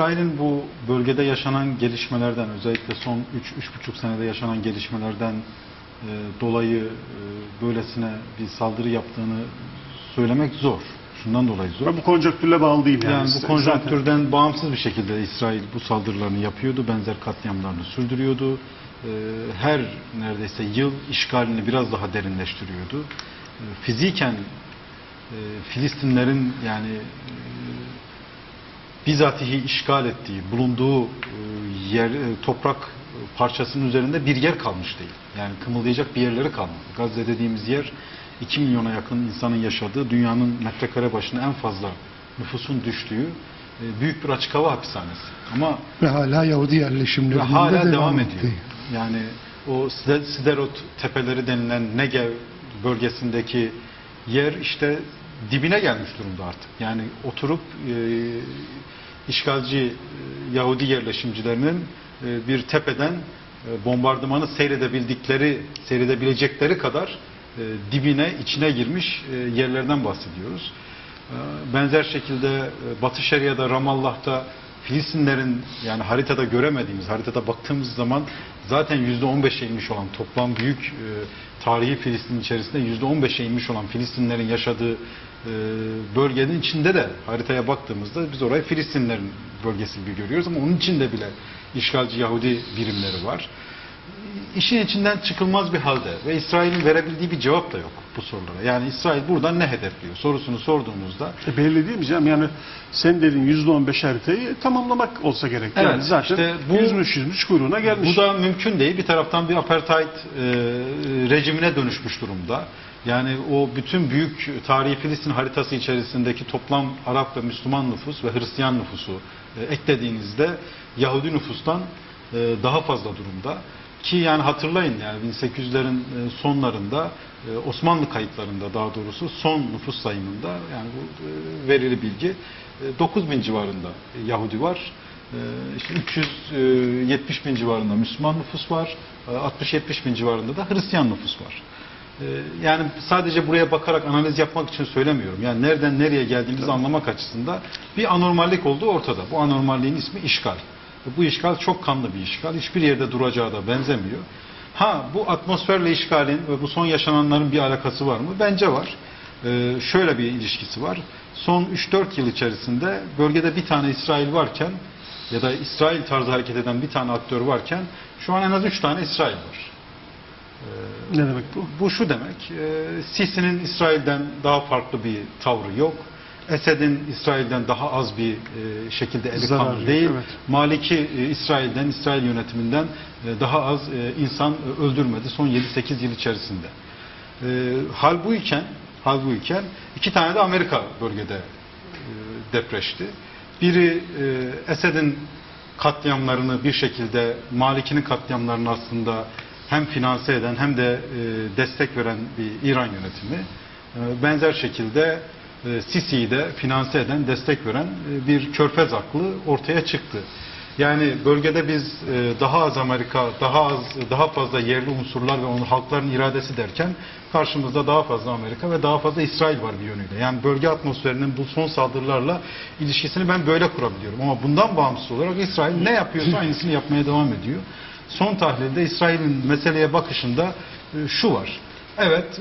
İsrail'in bu bölgede yaşanan gelişmelerden özellikle son 3-3,5 senede yaşanan gelişmelerden e, dolayı e, böylesine bir saldırı yaptığını söylemek zor. Şundan dolayı zor. Ve bu konjonktürle bağlı değil yani. Yani bu Zaten- konjonktürden bağımsız bir şekilde İsrail bu saldırılarını yapıyordu, benzer katliamlarını sürdürüyordu. Ee, Her neredeyse yıl işgalini biraz daha derinleştiriyordu. Ee, Fiziken e, Filistinlerin yani e, bizatihi işgal ettiği, bulunduğu e, yer, e, toprak parçasının üzerinde bir yer kalmış değil. Yani kımıldayacak bir yerleri kalmadı. Gazze dediğimiz yer 2 milyona yakın insanın yaşadığı, dünyanın metrekare başına en fazla nüfusun düştüğü e, büyük bir açık hava hapishanesi. Ama Ve hala Yahudi ve yerleşimlerinde hala devam, devam, ediyor. etti. Yani o Side- Siderot tepeleri denilen Negev bölgesindeki yer işte dibine gelmiş durumda artık. Yani oturup e, işgalci e, Yahudi yerleşimcilerinin e, bir tepeden e, bombardımanı seyredebildikleri, seyredebilecekleri kadar e, dibine, içine girmiş e, yerlerden bahsediyoruz. E, Benzer şekilde e, Batı Şeria'da, Ramallah'ta Filistinlerin yani haritada göremediğimiz, haritada baktığımız zaman zaten %15'e inmiş olan toplam büyük e, tarihi Filistin içerisinde %15'e inmiş olan Filistinlerin yaşadığı e, bölgenin içinde de haritaya baktığımızda biz orayı Filistinlerin bölgesi gibi görüyoruz ama onun içinde bile işgalci Yahudi birimleri var. İşin içinden çıkılmaz bir halde ve İsrail'in verebildiği bir cevap da yok bu sorulara. Yani İsrail buradan ne hedefliyor sorusunu sorduğumuzda E, belli değil mi canım? Yani sen dediğin %15 haritayı tamamlamak olsa gerek. Yani Evet, zaten işte bu- yüzmüş yüzmüş kuyruğuna gelmiş. Bu da mümkün değil. Bir taraftan bir apartheid e, rejimine dönüşmüş durumda. Yani o bütün büyük tarihi Filistin haritası içerisindeki toplam Arap ve Müslüman nüfus ve Hristiyan nüfusu e, eklediğinizde Yahudi nüfustan e, daha fazla durumda. Ki yani hatırlayın yani 1800'lerin e, sonlarında e, Osmanlı kayıtlarında daha doğrusu son nüfus sayımında yani bu e, verili bilgi e, 9000 civarında Yahudi var. İşte 370 bin civarında Müslüman nüfus var. Ee, 60-70 bin civarında da Hristiyan nüfus var. Yani sadece buraya bakarak analiz yapmak için söylemiyorum. Yani nereden nereye geldiğimizi anlamak açısından bir anormallik olduğu ortada. Bu anormalliğin ismi işgal. Bu işgal çok kanlı bir işgal. Hiçbir yerde duracağı da benzemiyor. Ha bu atmosferle işgalin ve bu son yaşananların bir alakası var mı? Bence var. Ee, şöyle bir ilişkisi var. Son 3-4 yıl içerisinde bölgede bir tane İsrail varken ya da İsrail tarzı hareket eden bir tane aktör varken şu an en az 3 tane İsrail var. Ne demek bu? Bu şu demek, e, Sisi'nin İsrail'den daha farklı bir tavrı yok. Esed'in İsrail'den daha az bir e, şekilde eli Zarar kanlı değil. evet. Maliki e, İsrail'den, İsrail yönetiminden e, daha az e, insan e, öldürmedi son 7-8 yıl içerisinde. E, hal bu iken, hal bu iken iki tane de Amerika bölgede e, depreşti. Biri e, Esed'in katliamlarını bir şekilde Maliki'nin katliamlarını aslında hem finanse eden hem de e, destek veren bir İran yönetimi. E, benzer şekilde Sisi'yi de finanse eden, destek veren e, bir körfez aklı ortaya çıktı. Yani bölgede biz e, daha az Amerika, daha az, daha fazla yerli unsurlar ve onun halkların iradesi derken karşımızda daha fazla Amerika ve daha fazla İsrail var bir yönüyle. Yani bölge atmosferinin bu son saldırılarla ilişkisini ben böyle kurabiliyorum. Ama bundan bağımsız olarak İsrail ne yapıyorsa aynısını yapmaya devam ediyor. Son tahlilde İsrail'in meseleye bakışında e, şu var. Evet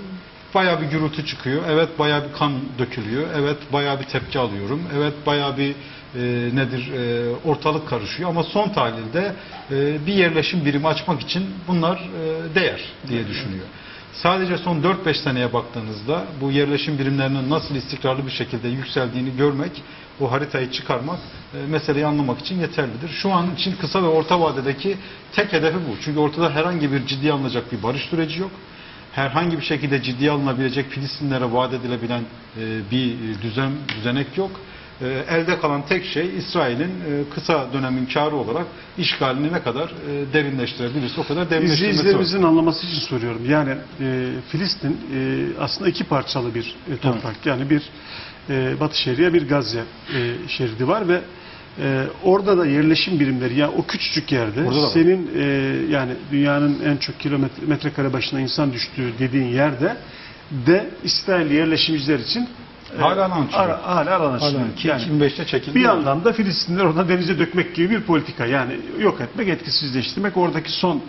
bayağı bir gürültü çıkıyor. Evet bayağı bir kan dökülüyor. Evet bayağı bir tepki alıyorum. Evet bayağı bir e, nedir e, ortalık karışıyor. Ama son tahlilde e, bir yerleşim birimi açmak için bunlar e, değer diye düşünüyor. Sadece son 4-5 seneye baktığınızda bu yerleşim birimlerinin nasıl istikrarlı bir şekilde yükseldiğini görmek, o haritayı çıkarmak e, meseleyi anlamak için yeterlidir. Şu an için kısa ve orta vadedeki tek hedefi bu. Çünkü ortada herhangi bir ciddi alınacak bir barış süreci yok herhangi bir şekilde ciddiye alınabilecek Filistinlere vaat edilebilen e, bir düzen düzenek yok. E, elde kalan tek şey İsrail'in e, kısa dönemin karı olarak işgalini ne kadar e, derinleştirebilirse o kadar derinleştirmesi. İzleyicilerimizin anlaması için soruyorum. Yani e, Filistin e, aslında iki parçalı bir e, toprak. Yani bir e, Batı Şeria, bir Gazze e, şeridi var ve e, orada da yerleşim birimleri yani o küçücük yerde Orada senin e, yani dünyanın en çok kilometre metrekare başına insan düştüğü dediğin yerde de İsrail yerleşimciler için e, Hala alan açılıyor. hala alan açılıyor. Hala Yani 2005'te çekildi. bir yandan da Filistinleri oradan denize dökmek gibi bir politika. Yani yok etmek, etkisizleştirmek. Oradaki son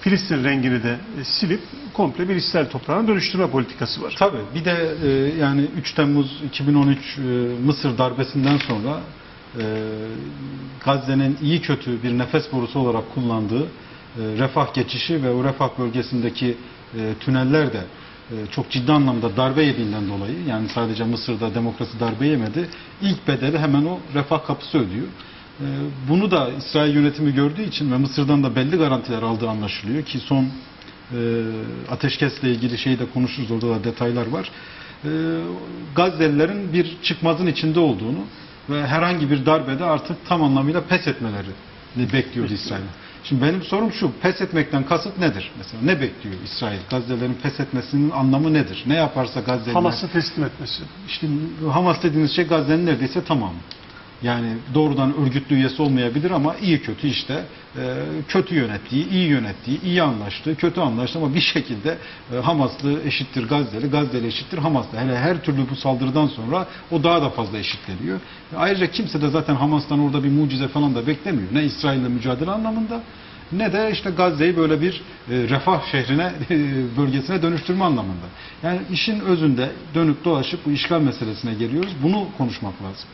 Filistin rengini de e, silip komple bir İsrail toprağına dönüştürme politikası var. Tabii bir de e, yani 3 Temmuz 2013 e, Mısır darbesinden sonra Gazze'nin iyi kötü bir nefes borusu olarak kullandığı e, refah geçişi ve o refah bölgesindeki e, tüneller de e, çok ciddi anlamda darbe yediğinden dolayı yani sadece Mısır'da demokrasi darbe yemedi. İlk bedeli hemen o refah kapısı ödüyor. E, Bunu da İsrail yönetimi gördüğü için ve Mısır'dan da belli garantiler aldığı anlaşılıyor ki son e, ateşkesle ilgili şeyi de konuşuruz orada da detaylar var. E, Gazze'lilerin bir çıkmazın içinde olduğunu ve herhangi bir darbede artık tam anlamıyla pes etmelerini bekliyordu İsrail. Şimdi benim sorum şu, pes etmekten kasıt nedir? Mesela ne bekliyor İsrail? Gazze'lerin pes etmesinin anlamı nedir? Ne yaparsa Gazze'liler... Hamas'ı teslim etmesi. İşte Hamas dediğiniz şey Gazze'nin neredeyse tamamı. Yani doğrudan örgütlü üyesi olmayabilir ama iyi kötü işte e, kötü yönettiği, iyi yönettiği, iyi anlaştığı, kötü anlaştı ama bir şekilde e, Hamaslı eşittir Gazze'li, Gazze'li eşittir Hamaslı. Hele her türlü bu saldırıdan sonra o daha da fazla eşitleniyor. E, Ayrıca kimse de zaten Hamas'tan orada bir mucize falan da beklemiyor. Ne İsrail'le mücadele anlamında ne de işte Gazze'yi böyle bir refah şehrine, bölgesine dönüştürme anlamında. Yani işin özünde dönüp dolaşıp bu işgal meselesine geliyoruz. Bunu konuşmak lazım.